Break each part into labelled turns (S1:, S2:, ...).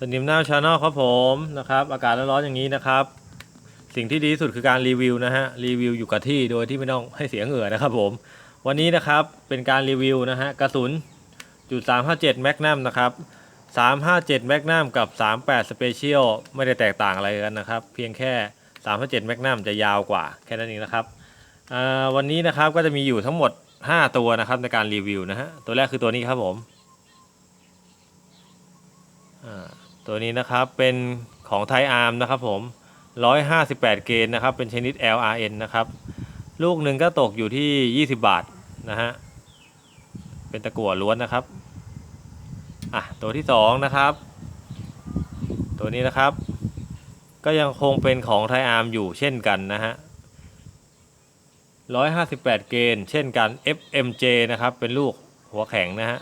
S1: สนิมหน้าชาแนลครับผมนะครับ อากาศร้อนๆอย่างนี้นะครับ สิ่งที่ดีที่สุดคือการรีวิวนะฮะรีวิวอยู่กับที่โดยที่ไม่ต้องให้เสียเหงื่อนะครับผม วันนี้นะครับเป็นการรีวิวนะฮะกระสุนจุด357 Magnum นะครับ357 Magnum กับ38 Special ไม่ได้แตกต่างอะไรกันนะครับ เพียงแค่357 Magnum จะยาวกว่าแค่นั้นเองนะครับวันนี้นะครับก็จะมีอยู่ทั้งหมด 5 ตัวนะครับในการรีวิวนะฮะตัวแรกคือตัวนี้ครับผมอ่า ตัวนี้นะครับเป็นของไทอาร์มนะครับผม 158 เกณฑ์นะครับ เป็นชนิด LRN นะครับ ลูกหนึ่งก็ตกอยู่ที่ 20 บาทนะฮะ เป็นตะกั่วล้วนนะครับ อะ ตัวที่ 2 นะครับ ตัวนี้นะครับ ก็ยังคงเป็นของไทอาร์มอยู่เช่นกันนะฮะ 158 เกณฑ์เช่นกัน FMJ นะครับ เป็นลูกหัวแข็งนะฮะ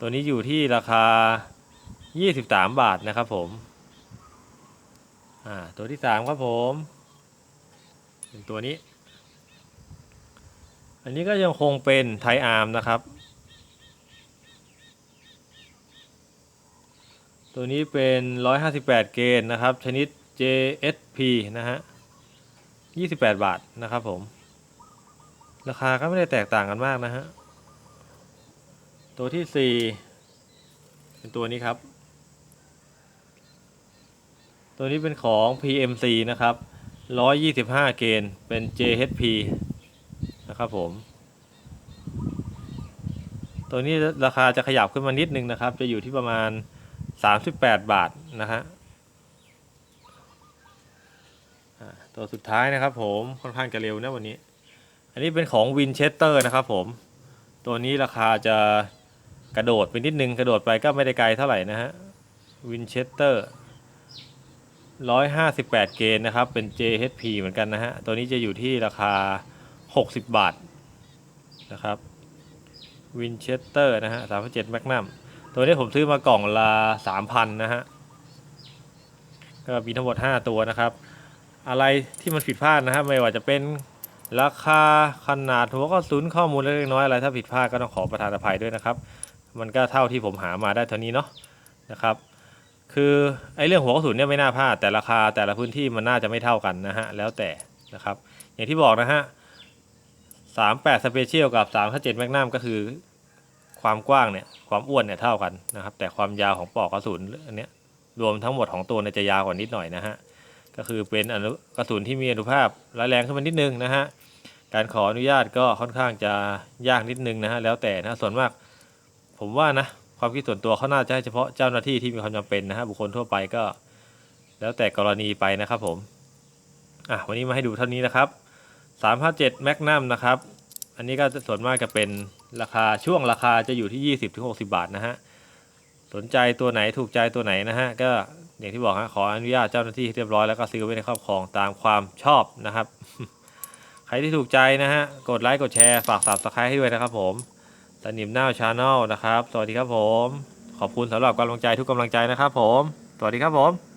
S1: ตัวนี้อยู่ที่ราคา 23บาทนะครับผมอ่าตัวที่3ครับผมเป็นตัวนี้ อันนี้ก็ยังคงเป็นไทอาร์มนะครับ ตัวนี้เป็น158เกณฑ์นะครับ ชนิด JSP นะฮะ28บาทนะครับผม ราคาก็ไม่ได้แตกต่างกันมากนะฮะ ตัวที่4เป็นตัวนี้ครับ ตัวนี้เป็นของ PMC นะครับ 125 เกณฑ์เป็น JHP นะครับผม ตัวนี้ราคาจะขยับขึ้นมานิดนึงนะครับ จะอยู่ที่ประมาณ 38 บาทนะฮะตัวสุดท้ายนะครับผมค่อนข้างจะเร็วนะวันนี้ อันนี้เป็นของ Winchester นะครับผม ตัวนี้ราคาจะกระโดดไปนิดนึง กระโดดไปก็ไม่ได้ไกลเท่าไหร่นะฮะ Winchester 158 เกณฑ์นะครับ เป็น JHP เหมือนกันนะฮะ ตัวนี้จะอยู่ที่ราคา 60 บาทนะครับ Winchester นะฮะ 37 Magnum ตัวนี้ผมซื้อมากล่องละ3,000 นะฮะ ก็มีทั้งหมด 5 ตัวนะครับ อะไรที่มันผิดพลาดนะครับไม่ว่าจะเป็นราคาขนาดหัวกระสุนข้อมูลเล็กน้อยอะไร ถ้าผิดพลาดก็ต้องขอประทานอภัยด้วยนะครับ มันก็เท่าที่ผมหามาได้เท่านี้เนาะนะครับ คือไอ้เรื่องหัวกระสุนเนี่ยไม่น่าพลาดแต่ราคาแต่ละพื้นที่มันน่าจะไม่เท่ากันนะฮะแล้วแต่นะครับ อย่างที่บอกนะฮะ38 Special กับ357 Magnum ก็คือความกว้างเนี่ยความอ้วนเนี่ยเท่ากันนะครับ แต่ความยาวของปลอกกระสุนอันเนี้ยรวมทั้งหมดของตัวเนี่ยจะยาวกว่านิดหน่อยนะฮะก็คือเป็นอนุกระสุนที่มีอนุภาพร้ายแรงขึ้นมานิดนึงนะฮะการขออนุญาตก็ค่อนข้างจะยากนิดนึงนะฮะแล้วแต่นะส่วนมากผมว่านะ ความคิดส่วนตัวเขาน่าจะให้เฉพาะเจ้าหน้าที่ที่มีความจำเป็นนะฮะบุคคลทั่วไปก็ แล้วแต่กรณีไปนะครับผมอะวันนี้มาให้ดูเท่านี้นะครับ 357 Magnum นะครับ อันนี้ก็ส่วนมากจะเป็นราคาช่วงราคาจะอยู่ที่ 20-60 บาทนะฮะสนใจตัวไหนถูกใจตัวไหนนะฮะก็อย่างที่บอกฮะขออนุญาตเจ้าหน้าที่เรียบร้อยแล้วก็ซื้อไว้ในครอบครองตามความชอบนะครับ ใครที่ถูกใจนะฮะกดไลค์กดแชร์ฝาก subscribe ให้ด้วยนะครับผม สนิมหน้าชาแนลนะครับ สวัสดีครับผม ขอบคุณสำหรับกำลังใจทุกกำลังใจนะครับผม สวัสดีครับผม